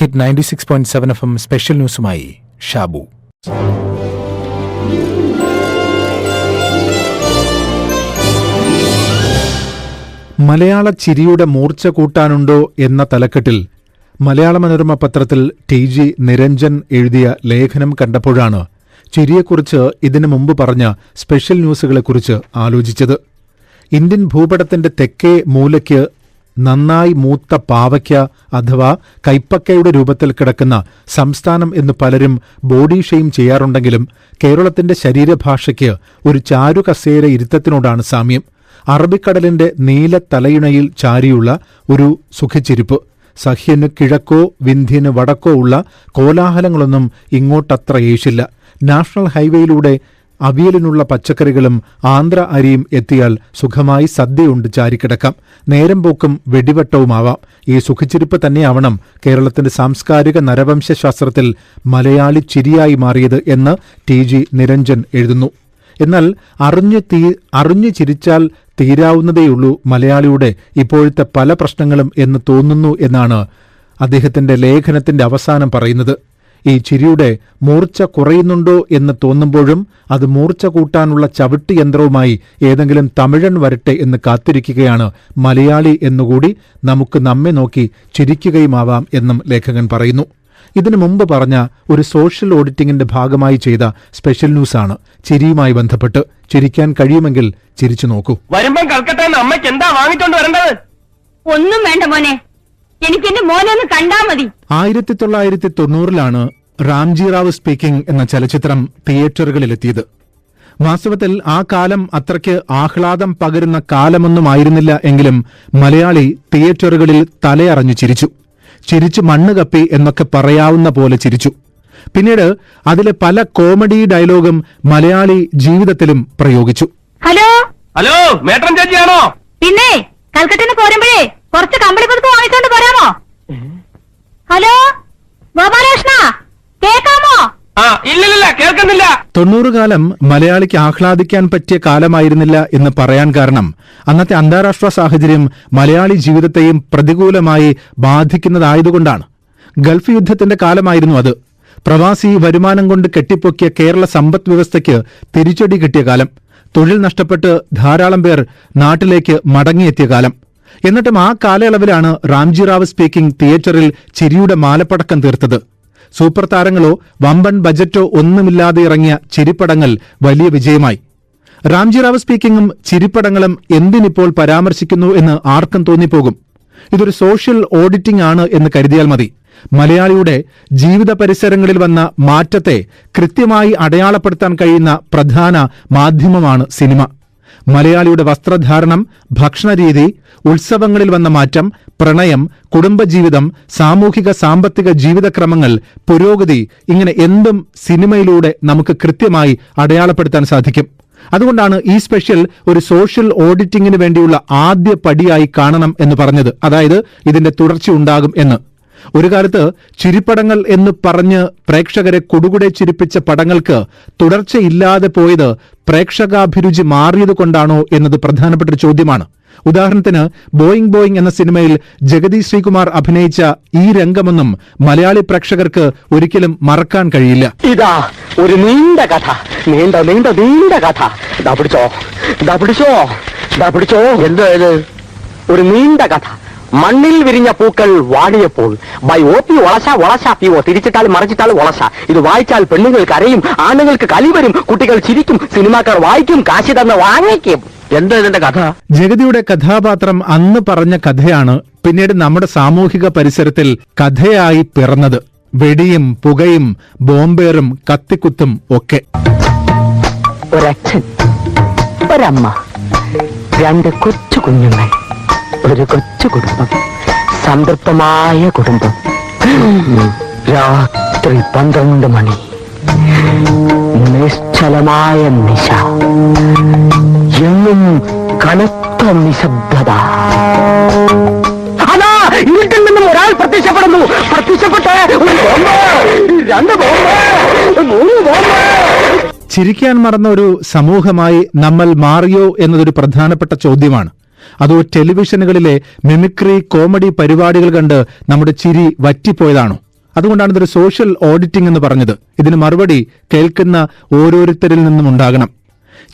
Hit ninety six point seven F M special ന്യൂസുമായി Shabu. മലയാള ചിരിയുടെ മൂർച്ച കൂട്ടാനുണ്ടോ എന്ന തലക്കെട്ടിൽ മലയാള മനോരമ പത്രത്തിൽ ടി ജി നിരഞ്ജൻ എഴുതിയ ലേഖനം കണ്ടപ്പോഴാണ് ചിരിയെക്കുറിച്ച് ഇതിനു മുമ്പ് പറഞ്ഞ സ്പെഷ്യൽ ന്യൂസുകളെക്കുറിച്ച് ആലോചിച്ചത്. ഇന്ത്യൻ ഭൂപടത്തിന്റെ തെക്കേ മൂലയ്ക്ക് നന്നായി മൂത്ത പാവയ്ക്ക അഥവാ കൈപ്പക്കയുടെ രൂപത്തിൽ കിടക്കുന്ന സംസ്ഥാനം എന്ന് പലരും ബോഡി ഷെയിം ചെയ്യാറുണ്ടെങ്കിലും കേരളത്തിന്റെ ശരീരഭാഷയ്ക്ക് ഒരു ചാരു കസേര ഇരുത്തത്തിനോടാണ് സാമ്യം. അറബിക്കടലിന്റെ നീല തലയിണയിൽ ചാരിയുള്ള ഒരു സുഖിച്ചിരിപ്പ്. സഹ്യന് കിഴക്കോ വിന്ധ്യന് വടക്കോ ഉള്ള കോലാഹലങ്ങളൊന്നും ഇങ്ങോട്ടത്ര ഏശില്ല നാഷണൽ ഹൈവേയിലൂടെ അവിയലിനുള്ള പച്ചക്കറികളും ആന്ധ്ര അരിയും എത്തിയാൽ സുഖമായി സദ്യയുണ്ട് ചാരിക്കിടക്കാം. നേരം പോക്കും വെടിവട്ടവുമാവാം. ഈ സുഖച്ചിരിപ്പ് തന്നെയാവണം കേരളത്തിന്റെ സാംസ്കാരിക നരവംശാസ്ത്രത്തിൽ മലയാളി ചിരിയായി മാറിയത് എന്ന് ടി ജി നിരഞ്ജൻ എഴുതുന്നു. എന്നാൽ അറിഞ്ഞു തീ അറിഞ്ഞു ചിരിച്ചാൽ തീരാവുന്നതേയുള്ളൂ മലയാളിയുടെ ഇപ്പോഴത്തെ പല പ്രശ്നങ്ങളും എന്ന് തോന്നുന്നു എന്നാണ് അദ്ദേഹത്തിന്റെ ലേഖനത്തിന്റെ അവസാനം പറയുന്നത്. ഈ ചിരിയുടെ മൂർച്ച കുറയുന്നുണ്ടോ എന്ന് തോന്നുമ്പോഴും അത് മൂർച്ച കൂട്ടാനുള്ള ചവിട്ട് യന്ത്രവുമായി ഏതെങ്കിലും തമിഴൻ വരട്ടെ എന്ന് കാത്തിരിക്കുകയാണ് മലയാളി എന്നുകൂടി നമുക്ക് നമ്മെ നോക്കി ചിരിക്കുകയുമാവാം എന്നും ലേഖകൻ പറയുന്നു. ഇതിനു മുമ്പ് പറഞ്ഞ ഒരു സോഷ്യൽ ഓഡിറ്റിംഗിന്റെ ഭാഗമായി ചെയ്ത സ്പെഷ്യൽ ന്യൂസ് ആണ് ചിരിയുമായി ബന്ധപ്പെട്ട് ചിരിക്കാൻ കഴിയുമെങ്കിൽ ചിരിച്ചു നോക്കൂ. വരുമ്പം കൽക്കട്ടയിൽ അമ്മയ്ക്ക് എന്താ വാങ്ങിച്ചോണ്ട് വരേണ്ടത്? ഒന്നും വേണ്ട മോനെ. എനിക്ക് എന്റെ മോനെ ഒന്ന് കണ്ടാ മതി. ആയിരത്തി തൊള്ളായിരത്തി തൊണ്ണൂറിലാണ് റാംജി റാവ് സ്പീക്കിംഗ് എന്ന ചലച്ചിത്രം തിയേറ്ററുകളിലെത്തിയത്. വാസ്തവത്തിൽ ആ കാലം അത്രയ്ക്ക് ആഹ്ലാദം പകരുന്ന കാലമൊന്നുമായിരുന്നില്ല എങ്കിലും മലയാളി തിയേറ്ററുകളിൽ തലയറഞ്ഞു ചിരിച്ചു. ചിരിച്ചു മണ്ണ് കപ്പി എന്നൊക്കെ പറയാവുന്ന പോലെ ചിരിച്ചു. പിന്നീട് അതിലെ പല കോമഡി ഡയലോഗും മലയാളി ജീവിതത്തിലും പ്രയോഗിച്ചു. ഹലോ? ഹലോ മേട്ടൻ ചേച്ചിയാണോ? പിന്നെ കൽക്കട്ടിന്ന് പോരുമ്പോഴേ കുറച്ച് കമ്പളി പുതുക്ക് വാങ്ങിച്ചോണ്ട് പോരാമോ ഹലോ? ഗോപാലകൃഷ്ണ കേക്കാമോ? ആ ഇല്ലില്ല കേൾക്കുന്നില്ല. തൊണ്ണൂറുകാലം മലയാളിക്ക് ആഹ്ലാദിക്കാൻ പറ്റിയ കാലമായിരുന്നില്ല എന്ന് പറയാൻ കാരണം അന്നത്തെ അന്താരാഷ്ട്ര സാഹചര്യം മലയാളി ജീവിതത്തെയും പ്രതികൂലമായി ബാധിക്കുന്നതായതുകൊണ്ടാണ്. ഗൾഫ് യുദ്ധത്തിന്റെ കാലമായിരുന്നു അത്. പ്രവാസി വരുമാനം കൊണ്ട് കെട്ടിപ്പൊക്കിയ കേരള സമ്പദ് വ്യവസ്ഥയ്ക്ക് തിരിച്ചടി കിട്ടിയ കാലം. തൊഴിൽ നഷ്ടപ്പെട്ട് ധാരാളം പേർ നാട്ടിലേക്ക് മടങ്ങിയെത്തിയ കാലം. എന്നിട്ടും ആ കാലയളവിലാണ് റാംജി റാവ് സ്പീക്കിംഗ് തിയേറ്ററിൽ ചിരിയുടെ മാലപ്പടക്കം തീർത്തത്. സൂപ്പർ താരങ്ങളോ വമ്പൻ ബജറ്റോ ഒന്നുമില്ലാതെ ഇറങ്ങിയ ചിരിപ്പടങ്ങൾ വലിയ വിജയമായി. റാംജി റാവ് സ്പീക്കിംഗും ചിരിപ്പടങ്ങളും എന്തിനിപ്പോൾ പരാമർശിക്കുന്നു എന്ന് ആർക്കും തോന്നിപ്പോകും. ഇതൊരു സോഷ്യൽ ഓഡിറ്റിംഗ് ആണ് എന്ന് കരുതിയാൽ മതി. മലയാളിയുടെ ജീവിത പരിസരങ്ങളിൽ വന്ന മാറ്റത്തെ കൃത്യമായി അടയാളപ്പെടുത്താൻ കഴിയുന്ന പ്രധാന മാധ്യമമാണ് സിനിമ. മലയാളിയുടെ വസ്ത്രധാരണം ഭക്ഷണരീതി ഉത്സവങ്ങളിൽ വന്ന മാറ്റം പ്രണയം കുടുംബജീവിതം സാമൂഹിക സാമ്പത്തിക ജീവിതക്രമങ്ങൾ പുരോഗതി ഇങ്ങനെ എന്തും സിനിമയിലൂടെ നമുക്ക് കൃത്യമായി അടയാളപ്പെടുത്താൻ സാധിക്കും. അതുകൊണ്ടാണ് ഈ സ്പെഷ്യൽ ഒരു സോഷ്യൽ ഓഡിറ്റിംഗിന് വേണ്ടിയുള്ള ആദ്യ പടിയായി കാണണം എന്ന് പറഞ്ഞത്. അതായത് ഇതിന്റെ തുടർച്ചയുണ്ടാകും എന്ന്. ഒരു കാലത്ത് ചിരിപ്പടങ്ങൾ എന്ന് പറഞ്ഞ് പ്രേക്ഷകരെ കൊടുകുടെ ചിരിപ്പിച്ച പടങ്ങൾക്ക് തുടർച്ചയില്ലാതെ പോയത് പ്രേക്ഷകാഭിരുചി മാറിയത് കൊണ്ടാണോ എന്നത് പ്രധാനപ്പെട്ട ഒരു ചോദ്യമാണ്. ഉദാഹരണത്തിന് ബോയിങ് ബോയിങ് എന്ന സിനിമയിൽ ജഗതി ശ്രീകുമാർ അഭിനയിച്ച ഈ രംഗമൊന്നും മലയാളി പ്രേക്ഷകർക്ക് ഒരിക്കലും മറക്കാൻ കഴിയില്ല. ഇതാ ഒരു നീണ്ട കഥ. നീണ്ട നീണ്ട നീണ്ട കഥ. പിടിച്ചോ. പിടിച്ചോ. പിടിച്ചോ. എന്തോ ഒരു നീണ്ട കഥ. മണ്ണിൽ വിരിഞ്ഞ പൂക്കൾ വാടിയപ്പോൾ by O P വളശ വളശ P O തിരിച്ചിട്ടാൽ മറിച്ചിട്ടാൽ വളശ ഇത് വായിച്ചാൽ പെണ്ണുങ്ങൾക്ക് കരയും ആണുങ്ങൾക്ക് കലി വരും കുട്ടികൾ ചിരിക്കും സിനിമാക്കാർ വായിക്കും കാശി തന്ന് വാങ്ങിക്കും. എന്താ ഇതിന്റെ കഥ? ജഗതിയുടെ കഥാപാത്രം അന്ന് പറഞ്ഞ കഥയാണ് പിന്നീട് നമ്മുടെ സാമൂഹിക പരിസരത്തിൽ കഥയായി പിറന്നത്. വെടിയും പുകയും ബോംബേറും കത്തിക്കുത്തും ഒക്കെ. ഒരച്ഛൻ ഒരമ്മ രണ്ട് കൊച്ചു കുഞ്ഞുങ്ങൾ. ഒരു കൊച്ചു കുടുംബം. സംതൃപ്തമായ കുടുംബം. രാത്രി പന്ത്രണ്ട് മണി. നിശ്ചലമായ നിശ. എങ്ങും കനത്ത നിശബ്ദത. അതാ ഇരുട്ടിൽ നിന്നും ഒരാൾ പ്രത്യക്ഷപ്പെടുന്നു. പ്രത്യക്ഷപ്പെട്ട് ഒരു ബോംബ്. രണ്ട് മൂന്ന് ബോംബ്. ചിരിക്കാൻ മറന്ന ഒരു സമൂഹമായി നമ്മൾ മാറിയോ എന്നതൊരു പ്രധാനപ്പെട്ട ചോദ്യമാണ്. അതോ ടെലിവിഷനുകളിലെ മിമിക്രി കോമഡി പരിപാടികൾ കണ്ട് നമ്മുടെ ചിരി വറ്റിപ്പോയതാണോ? അതുകൊണ്ടാണ് ഇതൊരു സോഷ്യൽ ഓഡിറ്റിംഗ് എന്ന് പറഞ്ഞത്. ഇതിന് മറുപടി കേൾക്കുന്ന ഓരോരുത്തരിൽ നിന്നും ഉണ്ടാകണം.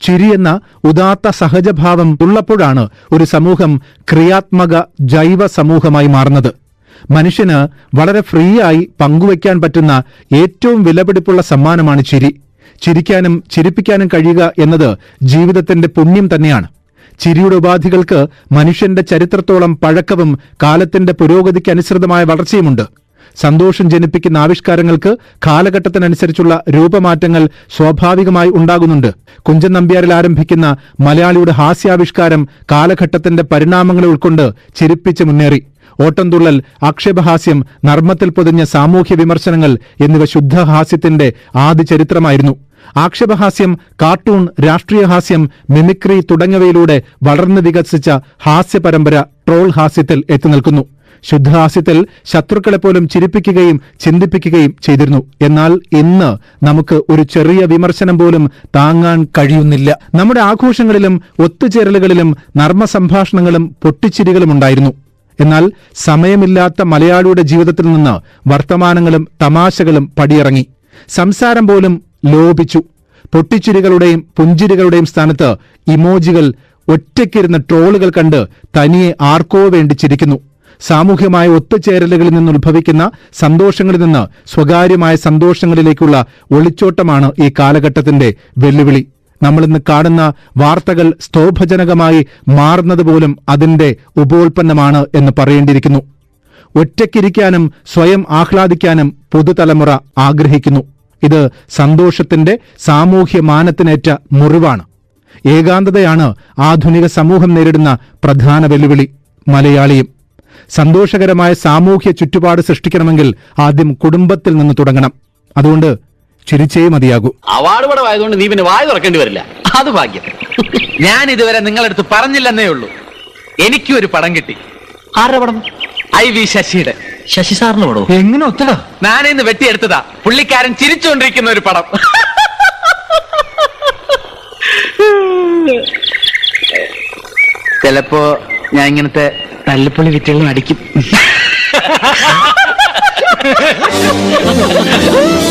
ചിരി എന്ന ഉദാത്ത സഹജഭാവം ഉള്ളപ്പോഴാണ് ഒരു സമൂഹം ക്രിയാത്മക ജൈവ സമൂഹമായി മാറുന്നത്. മനുഷ്യന് വളരെ ഫ്രീ ആയി പങ്കുവയ്ക്കാൻ പറ്റുന്ന ഏറ്റവും വിലപിടിപ്പുള്ള സമ്മാനമാണ് ചിരി. ചിരിക്കാനും ചിരിപ്പിക്കാനും കഴിയുക എന്നത് ജീവിതത്തിന്റെ പുണ്യം തന്നെയാണ്. ചിരിയുടെ ഉപാധികൾക്ക് മനുഷ്യന്റെ ചരിത്രത്തോളം പഴക്കവും കാലത്തിന്റെ പുരോഗതിക്ക് അനുസൃതമായ വളർച്ചയുമുണ്ട്. സന്തോഷം ജനിപ്പിക്കുന്ന ആവിഷ്കാരങ്ങൾക്ക് കാലഘട്ടത്തിനനുസരിച്ചുള്ള രൂപമാറ്റങ്ങൾ സ്വാഭാവികമായി ഉണ്ടാകുന്നുണ്ട്. കുഞ്ചൻ നമ്പ്യാരിൽ ആരംഭിക്കുന്ന മലയാളിയുടെ ഹാസ്യാവിഷ്കാരം കാലഘട്ടത്തിന്റെ പരിണാമങ്ങളെ ഉൾക്കൊണ്ട് ചിരിപ്പിച്ച് മുന്നേറി. ഓട്ടംതുള്ളൽ ആക്ഷേപഹാസ്യം നർമ്മത്തിൽ പൊതിഞ്ഞ സാമൂഹ്യ വിമർശനങ്ങൾ എന്നിവ ശുദ്ധഹാസ്യത്തിന്റെ ആദ്യ ചരിത്രമായിരുന്നു ആക്ഷേപഹാസ്യം കാർട്ടൂൺ രാഷ്ട്രീയ ഹാസ്യം മിമിക്രി തുടങ്ങിയവയിലൂടെ വളർന്നു വികസിച്ച ഹാസ്യ പരമ്പര ട്രോൾ ഹാസ്യത്തിൽ എത്തിനിൽക്കുന്നു ശുദ്ധഹാസ്യത്തിൽ ശത്രുക്കളെ പോലും ചിരിപ്പിക്കുകയും ചിന്തിപ്പിക്കുകയും ചെയ്തിരുന്നു. എന്നാൽ ഇന്ന് നമുക്ക് ഒരു ചെറിയ വിമർശനം പോലും താങ്ങാൻ കഴിയുന്നില്ല. നമ്മുടെ ആഘോഷങ്ങളിലും ഒത്തുചേരലുകളിലും നർമ്മ സംഭാഷണങ്ങളും പൊട്ടിച്ചിരികളും ഉണ്ടായിരുന്നു എന്നാൽ സമയമില്ലാത്ത മലയാളിയുടെ ജീവിതത്തിൽ നിന്ന് വർത്തമാനങ്ങളും തമാശകളും പടിയിറങ്ങി. സംസാരം പോലും ലോപിച്ചു. പൊട്ടിച്ചിരികളുടെയും പുഞ്ചിരികളുടെയും സ്ഥാനത്ത് ഇമോജികൾ ഒറ്റയ്ക്കിരുന്ന ട്രോളുകൾ കണ്ട് തനിയെ ആർക്കോ വേണ്ടി ചിരിക്കുന്നു. സാമൂഹ്യമായ ഒത്തുചേരലുകളിൽ നിന്ന് ഉത്ഭവിക്കുന്ന സന്തോഷങ്ങളിൽ നിന്ന് സ്വകാര്യമായ സന്തോഷങ്ങളിലേക്കുള്ള ഒളിച്ചോട്ടമാണ് ഈ കാലഘട്ടത്തിന്റെ വെല്ലുവിളി. നമ്മളിന്ന് കാണുന്ന വാർത്തകൾ സ്തോഭജനകമായി മാറുന്നത് പോലും അതിന്റെ ഉപോൽപ്പന്നമാണ് എന്ന് പറയേണ്ടിയിരിക്കുന്നു. ഒറ്റയ്ക്കിരിക്കാനും സ്വയം ആഹ്ലാദിക്കാനും പുതുതലമുറ ആഗ്രഹിക്കുന്നു. ഇത് സന്തോഷത്തിന്റെ സാമൂഹ്യ മാനത്തിനേറ്റ മുറിവാണ്. ഏകാന്തതയാണ് ആധുനിക സമൂഹം നേരിടുന്ന പ്രധാന വെല്ലുവിളി. മലയാളിയും സന്തോഷകരമായ സാമൂഹ്യ ചുറ്റുപാട് സൃഷ്ടിക്കണമെങ്കിൽ ആദ്യം കുടുംബത്തിൽ നിന്ന് തുടങ്ങണം. അതുകൊണ്ട് ചിരിച്ചേ മതിയാകൂ. അവാർഡ് പടം ആയതുകൊണ്ട് നീ പിന്നെ വായ തുറക്കേണ്ടി വരില്ല. അത് ഭാഗ്യം. ഞാൻ ഇതുവരെ നിങ്ങളടുത്ത് പറഞ്ഞില്ലെന്നേ ഉള്ളൂ. എനിക്കും ഒരു പടം കിട്ടി. ആരുടെ പടം? ഐ വി ശശിയുടെ. ശശി സാറിന് പടം എങ്ങനെ ഒത്തടാ? ഞാനിന്ന് വെട്ടിയെടുത്തതാ. പുള്ളിക്കാരൻ ചിരിച്ചുകൊണ്ടിരിക്കുന്ന ഒരു പടം. ചിലപ്പോ ഞാൻ ഇങ്ങനത്തെ തല്ലപ്പള്ളി വിറ്റുകളും അടിക്കും